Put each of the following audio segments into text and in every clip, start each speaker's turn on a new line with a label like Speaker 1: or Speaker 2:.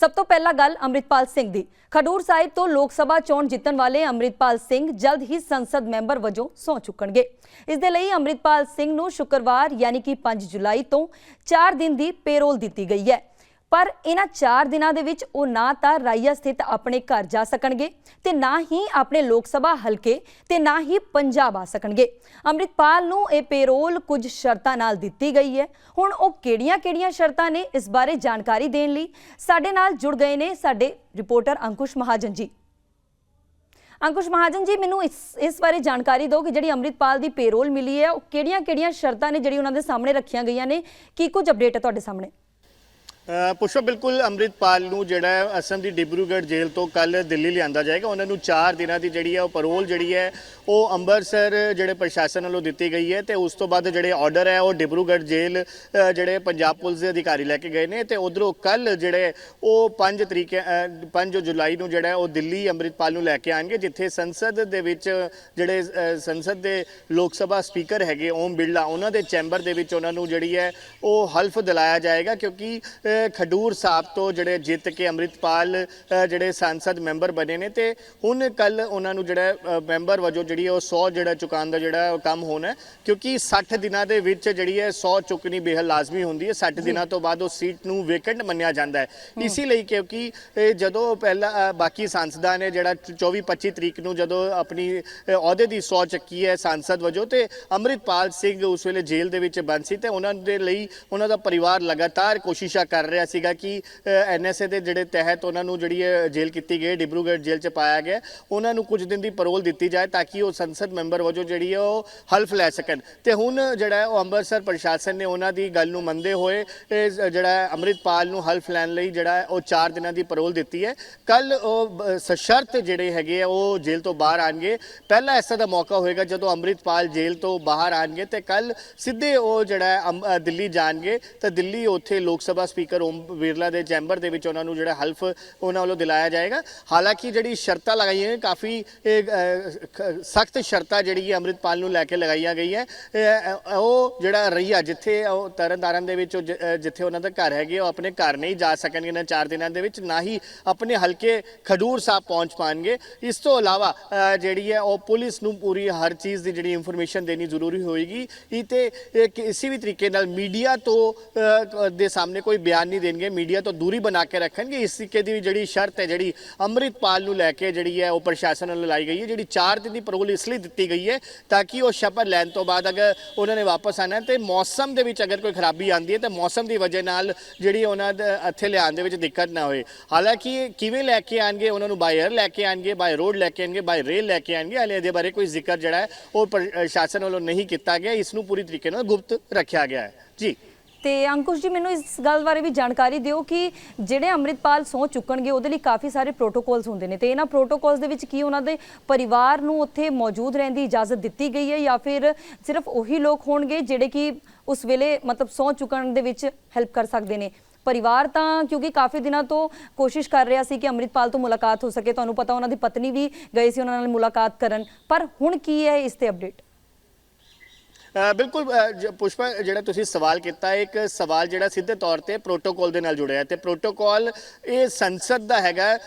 Speaker 1: ਸਭ ਤੋਂ ਪਹਿਲਾਂ ਗੱਲ ਅੰਮ੍ਰਿਤਪਾਲ ਸਿੰਘ ਦੀ। ਖਡੂਰ ਸਾਹਿਬ ਤੋਂ ਲੋਕ ਸਭਾ ਚੋਣ ਜਿੱਤਣ ਵਾਲੇ ਅੰਮ੍ਰਿਤਪਾਲ ਸਿੰਘ ਜਲਦ ਹੀ ਸੰਸਦ ਮੈਂਬਰ ਵਜੋਂ ਸਹੁੰ ਚੁੱਕਣਗੇ। ਇਸ ਦੇ ਲਈ ਅੰਮ੍ਰਿਤਪਾਲ ਸਿੰਘ ਨੂੰ ਸ਼ੁੱਕਰਵਾਰ, ਯਾਨੀ ਕਿ 5 ਜੁਲਾਈ ਤੋਂ 4 ਦਿਨ ਦੀ ਪੇਰੋਲ ਦਿੱਤੀ ਗਈ ਹੈ। ਪਰ ਇਹਨਾਂ 4 ਦਿਨਾਂ ਦੇ ਵਿੱਚ ਉਹ ਨਾ ਤਾਂ ਰਾਈਆ ਸਥਿਤ ਆਪਣੇ ਘਰ ਜਾ ਸਕਣਗੇ ਤੇ ਨਾ ਹੀ ਆਪਣੇ ਲੋਕ ਸਭਾ ਹਲਕੇ ਤੇ ਨਾ ਹੀ ਪੰਜਾਬ ਆ ਸਕਣਗੇ। ਅੰਮ੍ਰਿਤਪਾਲ ਨੂੰ ਇਹ ਪੇਰੋਲ ਕੁਝ ਸ਼ਰਤਾਂ ਨਾਲ ਦਿੱਤੀ ਗਈ ਹੈ। ਹੁਣ ਉਹ ਕਿਹੜੀਆਂ-ਕਿਹੜੀਆਂ ਸ਼ਰਤਾਂ ਨੇ ਇਸ ਬਾਰੇ ਜਾਣਕਾਰੀ ਦੇਣ ਲਈ? ਸਾਡੇ ਨਾਲ ਜੁੜ ਗਏ ਨੇ ਸਾਡੇ ਰਿਪੋਰਟਰ ਅੰਕੁਸ਼ ਮਹਾਜਨ ਜੀ। ਅੰਕੁਸ਼ ਮਹਾਜਨ ਜੀ, ਮੈਨੂੰ ਇਸ ਇਸ ਬਾਰੇ ਜਾਣਕਾਰੀ ਦਿਓ ਕਿ ਜਿਹੜੀ ਅੰਮ੍ਰਿਤਪਾਲ ਦੀ ਪੇਰੋਲ ਮਿਲੀ ਹੈ, ਉਹ ਕਿਹੜੀਆਂ-ਕਿਹੜੀਆਂ ਸ਼ਰਤਾਂ ਨੇ ਜਿਹੜੀ ਉਹਨਾਂ ਦੇ ਸਾਹਮਣੇ ਰੱਖੀਆਂ ਗਈਆਂ ਨੇ? ਕੀ ਕੁਝ ਅਪਡੇਟ ਹੈ ਤੁਹਾਡੇ ਸਾਹਮਣੇ?
Speaker 2: ਪੁਸ਼ਪ ਬਿਲਕੁਲ ਅੰਮ੍ਰਿਤਪਾਲ ਨੂੰ ਜਿਹੜਾ ਹੈ ਅਸਮ ਦੀ ਡਿਬਰੂਗੜ੍ਹ ਜੇਲ੍ਹ ਤੋਂ ਕੱਲ ਦਿੱਲੀ ਲਿਆਂਦਾ ਜਾਏਗਾ। ਉਹਨਾਂ ਨੂੰ 4 ਦਿਨਾਂ ਦੀ ਜਿਹੜੀ ਹੈ, ਉਹ ਪਰੋਲ ਜਿਹੜੀ ਹੈ, ਉਹ ਅੰਮ੍ਰਿਤਸਰ ਜਿਹੜੇ ਪ੍ਰਸ਼ਾਸਨ ਵੱਲੋਂ ਦਿੱਤੀ ਗਈ ਹੈ ਤੇ ਉਸ ਤੋਂ ਬਾਅਦ ਜਿਹੜੇ ਆਰਡਰ ਹੈ, ਉਹ ਡਿਬਰੂਗੜ੍ਹ ਜੇਲ੍ਹ ਜਿਹੜੇ ਪੰਜਾਬ ਪੁਲਿਸ ਦੇ ਅਧਿਕਾਰੀ ਲੈ ਕੇ ਗਏ ਨੇ ਤੇ ਉਧਰੋਂ ਕੱਲ ਜਿਹੜੇ ਉਹ 5 ਤਰੀਕ 5 ਜੁਲਾਈ ਨੂੰ ਜਿਹੜਾ ਉਹ ਦਿੱਲੀ ਅੰਮ੍ਰਿਤਪਾਲ ਨੂੰ ਲੈ ਕੇ ਆਣਗੇ, ਜਿੱਥੇ ਸੰਸਦ ਦੇ ਵਿੱਚ ਜਿਹੜੇ ਸੰਸਦ ਦੇ ਲੋਕ ਸਭਾ ਸਪੀਕਰ ਹੈਗੇ, ਓਮ ਬਿਰਲਾ, ਉਹਨਾਂ ਦੇ ਚੈਂਬਰ ਦੇ ਵਿੱਚ ਉਹਨਾਂ ਨੂੰ ਜਿਹੜੀ ਹੈ, ਉਹ ਹਲਫ ਦਿਲਾਇਆ ਜਾਏਗਾ ਕਿਉਂਕਿ ਖਡੂਰ ਸਾਹਿਬ ਤੋਂ ਜਿਹੜੇ ਜਿੱਤ ਕੇ ਅੰਮ੍ਰਿਤਪਾਲ ਜਿਹੜੇ ਸੰਸਦ ਮੈਂਬਰ ਬਣੇ ਨੇ ਤੇ ਹੁਣ ਕੱਲ ਉਹਨਾਂ ਨੂੰ ਜਿਹੜਾ ਮੈਂਬਰ ਵਜੋਂ ਜਿਹੜੀ ਉਹ 100 ਜਿਹੜਾ ਚੁਕਾਉਣ ਦਾ ਜਿਹੜਾ ਕੰਮ ਹੋਣਾ ਕਿਉਂਕਿ 60 ਦਿਨਾਂ ਦੇ ਵਿੱਚ ਜਿਹੜੀ ਹੈ 100 ਚੁੱਕਣੀ ਬੇਹਦ ਲਾਜ਼ਮੀ ਹੁੰਦੀ ਹੈ 60 ਦਿਨਾਂ ਤੋਂ ਬਾਅਦ ਉਹ ਸੀਟ ਨੂੰ ਵੇਕੈਂਟ ਮੰਨਿਆ ਜਾਂਦਾ ਹੈ। ਇਸੇ ਲਈ ਕਿਉਂਕਿ ਜਦੋਂ ਪਹਿਲਾਂ ਬਾਕੀ ਸੰਸਦਾਂ ਨੇ ਜਿਹੜਾ 24 25 ਤਰੀਕ ਨੂੰ ਜਦੋਂ ਆਪਣੀ ਅਹੁਦੇ ਦੀ 100 ਚੱਕੀ ਹੈ ਸੰਸਦ ਵਜੋਂ ਤੇ ਅੰਮ੍ਰਿਤਪਾਲ ਸਿੰਘ ਉਸ ਵੇਲੇ ਜੇਲ੍ਹ ਦੇ ਵਿੱਚ ਬੰਦ ਸੀ ਤੇ ਉਹਨਾਂ ਦੇ ਲਈ ਉਹਨਾਂ ਦਾ ਪਰਿਵਾਰ ਲਗਾਤਾਰ ਕੋਸ਼ਿਸ਼ਾਂ ਕਰ ਰਿਹਾ ਸੀਗਾ ਕਿ ਐਨਐਸਏ ਦੇ ਜਿਹੜੇ ਤਹਿਤ ਉਹਨਾਂ ਨੂੰ ਜਿਹੜੀ ਹੈ ਜੇਲ੍ਹ ਕੀਤੀ ਗਈ, ਡਿਬਰੂਗੜ੍ਹ ਜੇਲ੍ਹ ਚ ਪਾਇਆ ਗਿਆ, ਉਹਨਾਂ ਨੂੰ ਕੁਝ ਦਿਨ ਦੀ ਪਰੋਲ ਦਿੱਤੀ ਜਾਏ ਤਾਂ ਕਿ ਉਹ ਸੰਸਦ ਮੈਂਬਰ ਵਜੋਂ ਜਿਹੜੀ ਹੈ ਉਹ ਹਲਫ ਲੈ ਸਕਣ। ਤੇ ਹੁਣ ਜਿਹੜਾ ਉਹ ਅੰਮ੍ਰਿਤਸਰ ਪ੍ਰਸ਼ਾਸਨ ਨੇ ਉਹਨਾਂ ਦੀ ਗੱਲ ਨੂੰ ਮੰਨਦੇ ਹੋਏ ਜਿਹੜਾ ਅੰਮ੍ਰਿਤਪਾਲ ਨੂੰ ਹਲਫ ਲੈਣ ਲਈ ਜਿਹੜਾ ਉਹ 4 ਦਿਨਾਂ ਦੀ ਪਰੋਲ ਦਿੱਤੀ ਹੈ। ਕੱਲ ਉਹ ਸਸ਼ਰਤ ਜਿਹੜੇ ਹੈਗੇ ਆ ਉਹ ਜੇਲ੍ਹ ਤੋਂ ਬਾਹਰ ਆਣਗੇ ਪਹਿਲਾ ਐਸਾ ਦਾ ਮੌਕਾ ਹੋਏਗਾ ਜਦੋਂ ਅੰਮ੍ਰਿਤਪਾਲ ਜੇਲ੍ਹ ਤੋਂ ਬਾਹਰ ਆਣਗੇ ਤੇ ਕੱਲ ਸਿੱਧੇ ਉਹ ਜਿਹੜਾ ਦਿੱਲੀ ਜਾਣਗੇ। ਤਾਂ ਦਿੱਲੀ ਉੱਥੇ ਲੋਕ ਸਭਾ ਸਪੀਕਰ ਓਮ ਬਿਰਲਾ ਦੇ ਚੈਂਬਰ ਦੇ ਵਿੱਚ ਉਹਨਾਂ ਨੂੰ ਜਿਹੜਾ ਹਲਫ ਉਹਨਾਂ ਵੱਲੋਂ ਦਿਲਾਇਆ ਜਾਏਗਾ। ਹਾਲਾਂਕਿ ਜਿਹੜੀ ਸ਼ਰਤਾਂ ਲਗਾਈਆਂ ਕਾਫੀ ਸਖਤ ਸ਼ਰਤਾਂ ਜਿਹੜੀ ਹੈ ਅੰਮ੍ਰਿਤਪਾਲ ਨੂੰ ਲੈ ਕੇ ਲਗਾਈਆਂ ਗਈਆਂ। ਉਹ ਜਿਹੜਾ ਰਈਆ ਜਿੱਥੇ, ਉਹ ਤਰਨਤਾਰਨ ਦੇ ਵਿੱਚ ਉਹ ਜਿੱਥੇ ਉਹਨਾਂ ਦਾ ਘਰ ਹੈਗੇ, ਉਹ ਆਪਣੇ ਘਰ ਨਹੀਂ ਜਾ ਸਕਣਗੇ ਇਹਨਾਂ 4 ਦਿਨਾਂ ਦੇ ਵਿੱਚ, ਨਾ ਹੀ ਆਪਣੇ ਹਲਕੇ ਖਡੂਰ ਸਾਹਿਬ ਪਹੁੰਚ ਪਾਣਗੇ। ਇਸ ਤੋਂ ਇਲਾਵਾ ਜਿਹੜੀ ਹੈ, ਉਹ ਪੁਲਿਸ ਨੂੰ ਪੂਰੀ ਹਰ ਚੀਜ਼ ਦੀ ਜਿਹੜੀ ਇਨਫੋਰਮੇਸ਼ਨ ਦੇਣੀ ਜ਼ਰੂਰੀ ਹੋਏਗੀ। ਇਹ ਤੇ ਕਿਸੇ ਵੀ ਤਰੀਕੇ ਨਾਲ ਮੀਡੀਆ ਤੋਂ ਦੇ ਸਾਹਮਣੇ ਕੋਈ ਬਿਆਨ ਨਹੀਂ ਦੇਣਗੇ, ਮੀਡੀਆ ਤੋਂ ਦੂਰੀ ਬਣਾ ਕੇ ਰੱਖਣਗੇ। ਇਸ ਤਰੀਕੇ ਦੀ ਜਿਹੜੀ ਸ਼ਰਤ ਹੈ, ਜਿਹੜੀ ਅੰਮ੍ਰਿਤਪਾਲ ਨੂੰ ਲੈ ਕੇ ਜਿਹੜੀ ਹੈ, ਉਹ ਪ੍ਰਸ਼ਾਸਨ ਵੱਲੋਂ ਲਾਈ ਗਈ ਹੈ, ਜਿਹੜੀ 4 ਦਿਨ ਦੀ ਪਰੋਲ ਇਸ ਲਈ ਦਿੱਤੀ ਗਈ ਹੈ ਤਾਂ ਕਿ ਉਹ ਸ਼ਪਥ ਲੈਣ ਤੋਂ ਬਾਅਦ ਅਗਰ ਉਹਨਾਂ ਨੇ ਵਾਪਸ ਆਣਾ ਤੇ ਮੌਸਮ ਦੇ ਵਿੱਚ ਅਗਰ ਕੋਈ ਖਰਾਬੀ ਆਂਦੀ ਹੈ, ਤਾਂ ਮੌਸਮ ਦੀ ਵਜ੍ਹਾ ਨਾਲ ਜਿਹੜੀ ਉਹਨਾਂ ਦੇ ਇੱਥੇ ਲਿਆਉਣ ਦੇ ਵਿੱਚ ਦਿੱਕਤ ਨਾ ਹੋਏ ਹਾਲਾਂਕਿ ਕਿਵੇਂ ਲੈ ਕੇ ਆਣਗੇ ਉਹਨਾਂ ਨੂੰ ਬਾਈ 에ਅਰ ਲੈ ਕੇ ਆਣਗੇ ਬਾਈ ਰੋਡ ਲੈ ਕੇ ਆਣਗੇ ਬਾਈ ਰੇਲ ਲੈ ਕੇ ਆਣਗੇ ਹਾਲੇ ਇਹਦੇ ਬਾਰੇ ਕੋਈ ਜ਼ਿਕਰ ਜਿਹੜਾ ਹੈ, ਉਹ ਪ੍ਰਸ਼ਾਸਨ ਵੱਲੋਂ ਨਹੀਂ ਕੀਤਾ ਗਿਆ। ਇਸ ਨੂੰ ਪੂਰੀ ਤਰੀਕੇ ਨਾਲ ਗੁਪਤ ਰੱਖਿਆ ਗਿਆ ਹੈ। ਜੀ।
Speaker 1: ਤੇ ਅੰਕੁਸ਼ ਜੀ, ਮੈਨੂੰ ਇਸ ਗੱਲ ਬਾਰੇ ਵੀ ਜਾਣਕਾਰੀ ਦਿਓ ਕਿ ਜਿਹੜੇ ਅੰਮ੍ਰਿਤਪਾਲ ਸਹੁੰ ਚੁੱਕਣਗੇ, ਉਹਦੇ ਲਈ ਕਾਫੀ ਸਾਰੇ ਪ੍ਰੋਟੋਕੋਲਸ ਹੁੰਦੇ ਨੇ। ਤੇ ਇਹਨਾਂ ਪ੍ਰੋਟੋਕੋਲਸ ਦੇ ਵਿੱਚ ਕੀ ਉਹਨਾਂ ਦੇ ਪਰਿਵਾਰ ਨੂੰ ਉੱਥੇ ਮੌਜੂਦ ਰਹਿਣ ਦੀ ਇਜਾਜ਼ਤ ਦਿੱਤੀ ਗਈ ਹੈ ਜਾਂ ਫਿਰ ਸਿਰਫ ਉਹੀ ਲੋਕ ਹੋਣਗੇ ਜਿਹੜੇ ਕਿ ਉਸ ਵੇਲੇ ਮਤਲਬ ਸਹੁੰ ਚੁੱਕਣ ਦੇ ਵਿੱਚ ਹੈਲਪ ਕਰ ਸਕਦੇ ਨੇ? ਪਰਿਵਾਰ ਤਾਂ ਕਿਉਂਕਿ ਕਾਫੀ ਦਿਨਾਂ ਤੋਂ ਕੋਸ਼ਿਸ਼ ਕਰ ਰਿਹਾ ਸੀ ਕਿ ਅੰਮ੍ਰਿਤਪਾਲ ਤੋਂ ਮੁਲਾਕਾਤ ਹੋ ਸਕੇ। ਤੁਹਾਨੂੰ ਪਤਾ ਉਹਨਾਂ ਦੀ ਪਤਨੀ ਵੀ ਗਈ ਸੀ, ਉਹਨਾਂ ਨਾਲ ਮੁਲਾਕਾਤ ਕਰਨ। ਪਰ ਹੁਣ ਕੀ ਹੈ ਇਸ ਤੇ ਅਪਡੇਟ
Speaker 2: ਬਿਲਕੁਲ ਜ- ਪੁਸ਼ਪਾ, ਜਿਹੜਾ ਤੁਸੀਂ ਸਵਾਲ ਕੀਤਾ, ਇੱਕ ਸਵਾਲ ਜਿਹੜਾ ਸਿੱਧੇ ਤੌਰ ਤੇ ਪ੍ਰੋਟੋਕੋਲ ਦੇ ਨਾਲ ਜੁੜਿਆ ਹੈ। ਤੇ ਪ੍ਰੋਟੋਕਾਲ ਇਹ ਸੰਸਦ ਦਾ ਹੈਗਾ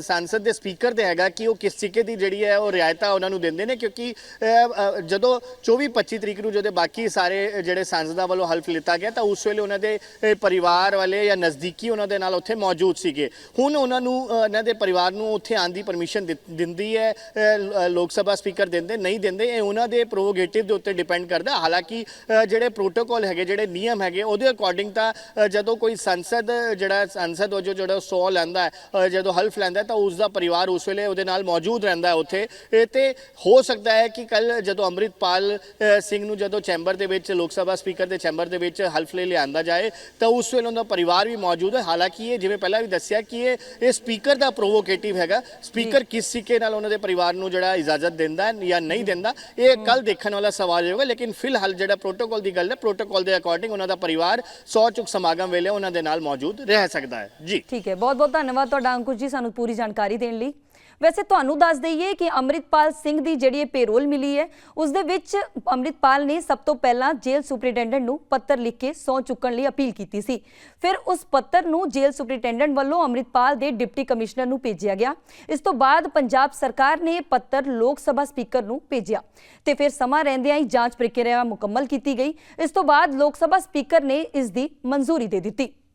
Speaker 2: ਸੰਸਦ ਦੇ ਸਪੀਕਰ ਦੇ ਹੈਗਾ ਕਿ ਉਹ ਕਿਸ ਤਰੀਕੇ ਦੀ ਜਿਹੜੀ ਹੈ, ਉਹ ਰਿਆਇਤਾਂ ਉਹਨਾਂ ਨੂੰ ਦਿੰਦੇ ਨੇ, ਕਿਉਂਕਿ ਜਦੋਂ 24 25 ਤਰੀਕ ਨੂੰ ਜਦੋਂ ਬਾਕੀ ਸਾਰੇ ਜਿਹੜੇ ਸੰਸਦਾਂ ਵੱਲੋਂ ਹਲਫ ਲਿੱਤਾ ਗਿਆ, ਤਾਂ ਉਸ ਵੇਲੇ ਉਹਨਾਂ ਦੇ ਪਰਿਵਾਰ ਵਾਲੇ ਜਾਂ ਨਜ਼ਦੀਕੀ ਉਹਨਾਂ ਦੇ ਨਾਲ ਉੱਥੇ ਮੌਜੂਦ ਸੀਗੇ। ਹੁਣ ਉਹਨਾਂ ਨੂੰ ਇਹਨਾਂ ਦੇ ਪਰਿਵਾਰ ਨੂੰ ਉੱਥੇ ਆਉਣ ਦੀ ਪਰਮਿਸ਼ਨ ਦਿੰਦੀ ਹੈ ਲੋਕ ਸਭਾ ਸਪੀਕਰ ਦਿੰਦੇ, ਨਹੀਂ ਦਿੰਦੇ, ਇਹ ਉਹਨਾਂ ਦੇ ਪ੍ਰੋਗੇਟਿਵ ਦੇ ਉੱਤੇ ਡਿਪੈਂਡ ਕਰਦਾ। ਹਾਲਾਂਕਿ ਜਿਹੜੇ ਪ੍ਰੋਟੋਕਾਲ ਹੈਗੇ ਜਿਹੜੇ ਨਿਯਮ ਹੈਗੇ ਉਹਦੇ ਅਕੋਰਡਿੰਗ ਤਾਂ ਜਦੋਂ ਕੋਈ ਸੰਸਦ ਜਿਹੜਾ ਸੰਸਦ ਵਜੋਂ ਜਿਹੜਾ 100 ਲੈਂਦਾ ਹੈ ਜਦੋਂ ਹਲਫ ਲੈਂਦਾ ਤਾਂ ਉਸ ਦਾ ਪਰਿਵਾਰ ਉਸ ਵੇਲੇ ਉਹਦੇ ਨਾਲ ਮੌਜੂਦ ਰਹਿੰਦਾ ਹੈ ਉੱਥੇ। ਤੇ ਹੋ ਸਕਦਾ ਹੈ ਕਿ ਕੱਲ ਜਦੋਂ ਅੰਮ੍ਰਿਤਪਾਲ ਸਿੰਘ ਨੂੰ ਜਦੋਂ ਚੈਂਬਰ ਦੇ ਵਿੱਚ ਲੋਕ ਸਭਾ ਸਪੀਕਰ ਦੇ ਚੈਂਬਰ ਦੇ ਵਿੱਚ ਹਲਫ ਲਈ ਲਿਆਂਦਾ ਜਾਏ ਤਾਂ ਉਸ ਵੇਲੇ ਉਹਦਾ ਪਰਿਵਾਰ ਵੀ ਮੌਜੂਦ ਹੈ। ਹਾਲਾਂਕਿ ਇਹ ਜਿਵੇਂ ਪਹਿਲਾਂ ਵੀ ਦੱਸਿਆ ਕਿ ਇਹ ਇਹ ਸਪੀਕਰ ਦਾ ਪ੍ਰੋਵੋਕੇਟਿਵ ਹੈਗਾ। ਸਪੀਕਰ ਕਿਸ ਤਰੀਕੇ ਨਾਲ ਉਹਨਾਂ ਦੇ ਪਰਿਵਾਰ ਨੂੰ ਜਿਹੜਾ ਇਜਾਜ਼ਤ ਦਿੰਦਾ ਹੈ ਜਾਂ ਨਹੀਂ ਦਿੰਦਾ ਇਹ ਕੱਲ ਦੇਖਣ ਵਾਲਾ ਸਵਾਲ ਹੋਵੇਗਾ। ਲੇਕਿਨ ਫਿਲਹਾਲ ਜਿਹੜਾ ਪ੍ਰੋਟੋਕਾਲ ਦੀ ਗੱਲ ਹੈ ਪ੍ਰੋਟੋਕਾਲ ਦੇ ਅਕੋਰਡਿੰਗ ਉਹਨਾਂ ਦਾ ਪਰਿਵਾਰ ਸੌ ਚੁੱਕ ਸਮਾਗਮ ਵੇਲੇ ਉਹਨਾਂ ਦੇ ਨਾਲ ਮੌਜੂਦ ਰਹਿ ਸਕਦਾ ਹੈ। ਜੀ।
Speaker 1: ਠੀਕ ਹੈ ਬਹੁਤ ਬਹੁਤ ਧੰਨਵਾਦ ਤੁਹਾਡਾ ਅੰਕੁਸ਼ ਜੀ ਸਾਨੂੰ ਪੂਰੀ ਜਾਣਕਾਰੀ ਦੇਣ ਲਈ। ਵੈਸੇ ਤੁਹਾਨੂੰ ਦੱਸ ਦਈਏ ਕਿ ਅੰਮ੍ਰਿਤਪਾਲ ਸਿੰਘ ਦੀ ਜਿਹੜੀ ਇਹ ਪੇਰੋਲ ਮਿਲੀ ਹੈ, ਉਸ ਦੇ ਵਿੱਚ ਅੰਮ੍ਰਿਤਪਾਲ ਨੇ ਸਭ ਤੋਂ ਪਹਿਲਾਂ ਜੇਲ੍ਹ ਸੁਪਰੀਡੈਂਡੈਂਟ ਨੂੰ ਪੱਤਰ ਲਿਖ ਕੇ ਸਹੁੰ ਚੁੱਕਣ ਲਈ ਅਪੀਲ ਕੀਤੀ ਸੀ। ਫਿਰ ਉਸ ਪੱਤਰ ਨੂੰ ਜੇਲ੍ਹ ਸੁਪਰੀਡੈਂਡੈਂਟ ਵੱਲੋਂ ਅੰਮ੍ਰਿਤਪਾਲ ਦੇ ਡਿਪਟੀ ਕਮਿਸ਼ਨਰ ਨੂੰ ਭੇਜਿਆ ਗਿਆ। ਇਸ ਤੋਂ ਬਾਅਦ ਪੰਜਾਬ ਸਰਕਾਰ ਨੇ ਇਹ ਪੱਤਰ ਲੋਕ ਸਭਾ ਸਪੀਕਰ ਨੂੰ ਭੇਜਿਆ ਤੇ ਫਿਰ ਸਮਾਂ ਰਹਿੰਦਿਆਂ ਹੀ ਜਾਂਚ ਪ੍ਰਕਿਰਿਆ ਮੁਕੰਮਲ ਕੀਤੀ ਗਈ। ਇਸ ਤੋਂ ਬਾਅਦ ਲੋਕ ਸਭਾ ਸਪੀਕਰ ਨੇ ਇਸ ਦੀ ਮਨਜ਼ੂਰੀ ਦੇ ਦਿੱਤੀ।